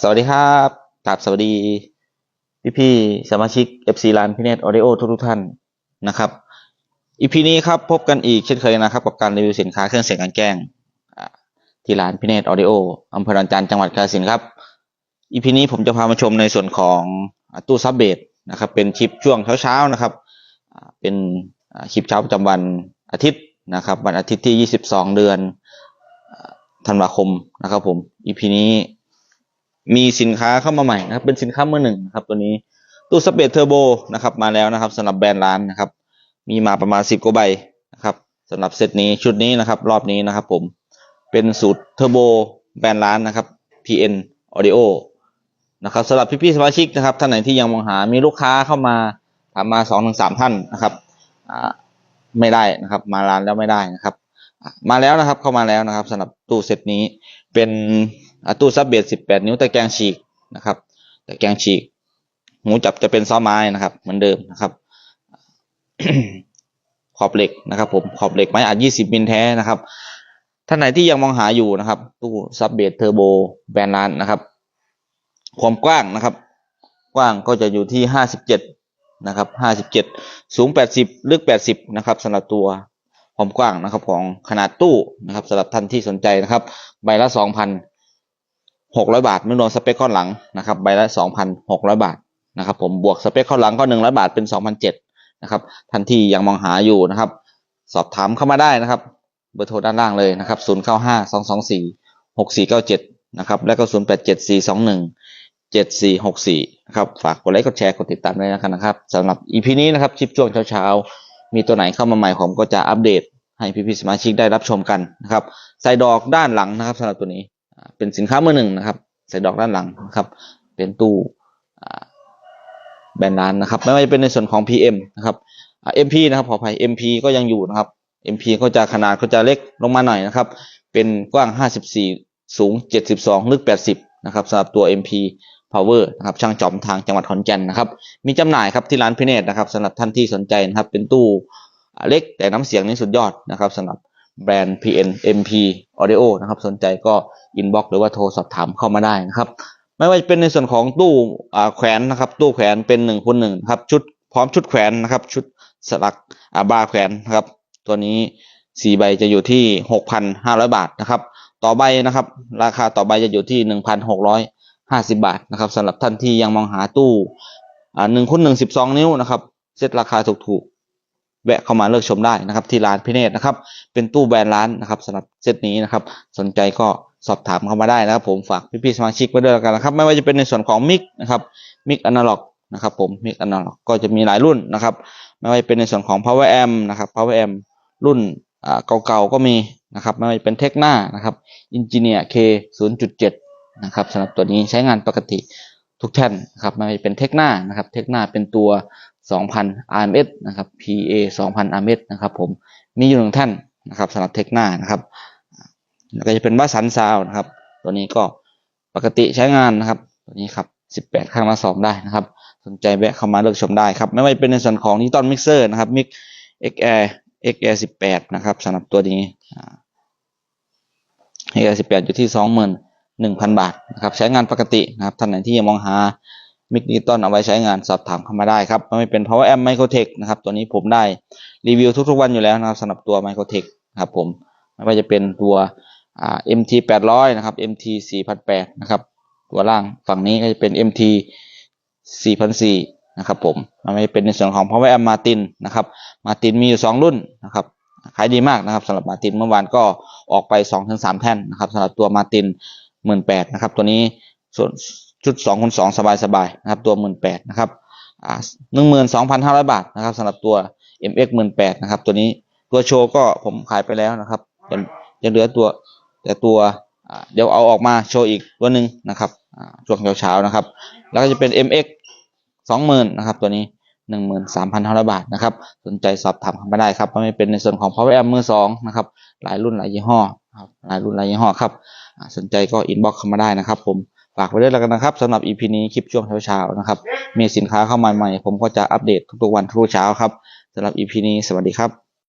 สวัสดีครับกราบสวัสดี พี่พี่ๆสมาชิก FC ร้านพี่เนตออดิโอทุกท่านนะครับอีพีนี้ครับพบกันอีกเช่นเคยนะครับ กับการรีวิวสินค้าเครื่องเสียงการแจ้งที่ร้านพี่เนตออดิโออำเภอดอนจานจังหวัดกาฬสินครับอีพีนี้ผมจะพามาชมในส่วนของตู้ซับเบสนะครับ เป็นคลิปช่วงเช้าๆนะครับ เป็นอ่าคลิปเช้าประจำวันอาทิตย์นะครับ วันอาทิตย์ที่ 22 เดือนธันวาคมนะครับผมอีพีนี้ มีสินค้าเข้ามาใหม่นะครับ เป็นสินค้ามือหนึ่งนะครับ ตัวนี้ตู้สเปซเทอร์โบนะครับ มาแล้วนะครับสำหรับแบรนด์ร้านนะครับ มีมาประมาณสิบกว่าใบนะครับสำหรับเซตนี้ชุดนี้นะครับ รอบนี้นะครับ ผมเป็นสูตรเทอร์โบแบรนด์ร้านนะครับ PN Audio นะครับสำหรับพี่ๆสมาชิกนะครับท่านไหนที่ยังมองหามีลูกค้าเข้ามาถามมาสองถึงสามท่านนะครับไม่ได้นะครับ มาร้านแล้วไม่ได้นะครับ มาแล้วนะครับเข้ามาแล้วนะครับสำหรับตู้เซตนี้เป็น ตู้ซับเบสสิบแปดนิ้วตะแกรงฉีกนะครับตะแกรงฉีก หูจับจะเป็นซ้อไม้นะครับ เหมือนเดิมนะครับ ขอบเหล็กนะครับ ผมขอบเหล็กไม้อัด20มิลแท้นะครับท่านไหนที่ยังมองหาอยู่นะครับ ตู้ซับเบสเทอร์โบแบรนด์ร้านนะครับ ความกว้างนะครับ กว้างก็จะอยู่ที่57นะครับ57สูง80ลึก80นะครับสำหรับตัวความกว้างนะครับของขนาดตู้นะครับสำหรับท่านที่สนใจนะครับ ใบละ 600 บาท ไม่รวมสเปคข้อหลังนะครับใบละ 2,600 บาทนะครับผมบวกสเปคข้อหลังก็100 บาทเป็น 2,007นะครับท่านทียังมองหาอยู่นะครับ สอบถามเข้ามาได้นะครับ เบอร์โทรด้านล่างเลยนะครับ 0 9 5 2 2 4 6 4 9 7 นะครับ แล้วก็ 0 8 7 4 2 1 7 4 6 4 นะครับ ฝากกดไลค์กดแชร์กดติดตามด้วยนะครับสำหรับ EP นี้นะครับคลิปช่วงเช้าๆ มีตัวไหนเข้ามาใหม่ผมก็จะอัปเดตให้พี่ๆสมาชิกได้รับชมกันนะครับใส่ดอกด้านหลังนะครับสำหรับตัวนี้ เป็นสินค้ามือหนึ่งนะครับ ใส่ดอกด้านหลังนะครับ เป็นตู้แบรนด์ร้านนะครับ ไม่ว่าจะเป็นในส่วนของ PM นะครับอ่า MP นะครับขออภัย MP ก็ยังอยู่นะครับ MP ก็จะขนาดก็จะเล็กลงมาหน่อยนะครับ เป็นกว้าง 54 สูง 72 ลึก 80 นะครับสำหรับตัว MP Power นะครับช่างจอมทางจังหวัดขอนแก่นนะครับ มีจำหน่ายครับที่ร้านพิเนตนะครับสำหรับท่านที่สนใจนะครับ เป็นตู้เล็กแต่น้ำเสียงนี่สุดยอดนะครับสำหรับ แบรนด์ PN MP Audio นะครับ สนใจก็อินบ็อกหรือว่าโทรสอบถามเข้ามาได้นะครับ ไม่ว่าจะเป็นในส่วนของตู้แขวนนะครับ ตู้แขวนเป็นหนึ่งคูณหนึ่งครับชุดพร้อมชุดแขวนนะครับ ชุดสลักอาบาร์แขวนนะครับ ตัวนี้สี่ใบจะอยู่ที่หกพันห้าร้อยบาทนะครับ ต่อใบนะครับ ราคาต่อใบจะอยู่ที่หนึ่งพันหกร้อยห้าสิบาทนะครับสำหรับท่านที่ยังมองหาตู้หนึ่งคูณหนึ่งสิบสองนิ้วนะครับ เซตราคาถูกๆ แวะเข้ามาเลือกชมได้นะครับ ที่ร้านพิเนตนะครับ เป็นตู้แบรนด์ร้านนะครับสำหรับเซตนี้นะครับ สนใจก็สอบถามเข้ามาได้นะครับ ผมฝากพี่ๆสมาชิกไว้ด้วยกันนะครับ ไม่ว่าจะเป็นในส่วนของมิกนะครับมิกอนาล็อกนะครับ ผมมิกอนาล็อกก็จะมีหลายรุ่นนะครับ ไม่ว่าจะเป็นในส่วนของ power amp นะครับ power amp รุ่นเก่าๆก็มีนะครับ ไม่ว่าจะเป็นเทคหน้านะครับ engineer k 0.7 นะครับสำหรับตัวนี้ใช้งานปกติทุกแท่นนะครับไม่ว่าจะเป็นเทคหน้านะครับ เทคหน้าเป็นตัว 2,000 RMS นะครับ PA 2,000 RMS นะครับผมมีอยู่หนึ่งท่านนะครับสำหรับเทคหน้านะครับก็จะเป็นบ้าสันซาวนะครับ ตัวนี้ก็ปกติใช้งานนะครับ ตัวนี้ครับ 18ข้างละสองได้นะครับ สนใจแวะเข้ามาเลือกชมได้ครับ ไม่ว่าจะเป็นในส่วนของนิตอนมิกเซอร์นะครับมิก XR XR 18นะครับสำหรับตัวนี้ XR 18อยู่ที่ 21,000 บาทนะครับ ใช้งานปกตินะครับท่านไหนที่ยังมองหา มิกนิตอนเอาไว้ใช้งานสอบถามเข้ามาได้ครับไม่เป็น Power Amp Microtech นะครับ ตัวนี้ผมได้รีวิวทุกๆวันอยู่แล้วนะครับสำหรับตัว Microtech ครับผมไม่ว่าจะเป็นตัว MT 800นะครับ MT 4008นะครับตัวล่างฝั่งนี้ก็จะเป็น MT 4004นะครับผมมันไม่เป็นในส่วนของ Power Amp Martin นะครับ Martin มีอยู่ 2 รุ่นนะครับขายดีมากนะครับสำหรับ Martin เมื่อวานก็ออกไป 2-3 แท่นนะครับสำหรับตัว Martin 18,000นะครับตัวนี้ส่วน ชุด2คูณ2สบายๆนะครับตัว18,000นะครับอ่า12,500บาทนะครับสำหรับตัว MX 18,000นะครับ ตัวนี้ตัวโชว์ก็ผมขายไปแล้วนะครับยังยังเหลือตัวแต่ตัวเดี๋ยวเอาออกมาโชว์อีกตัวหนึ่งนะครับช่วงเช้าๆนะครับ แล้วก็จะเป็น MX สองหมื่นนะครับตัวนี้หนึ่งหมื่นสามพันห้าร้อยบาทนะครับ สนใจสอบถามเข้ามาได้ครับไม่เป็นในส่วนของ power amp มือสองนะครับ หลายรุ่นหลายยี่ห้อครับหลายรุ่นหลายยี่ห้อครับ สนใจก็อินบ็อกซ์เข้ามาได้นะครับผม ฝากไว้ด้วยแล้วกันนะครับสำหรับ EP นี้คลิปช่วงเช้าๆนะครับ มีสินค้าเข้ามาใหม่ผมก็จะอัปเดตทุกๆวันทุกเช้าครับสำหรับ EP นี้สวัสดีครับ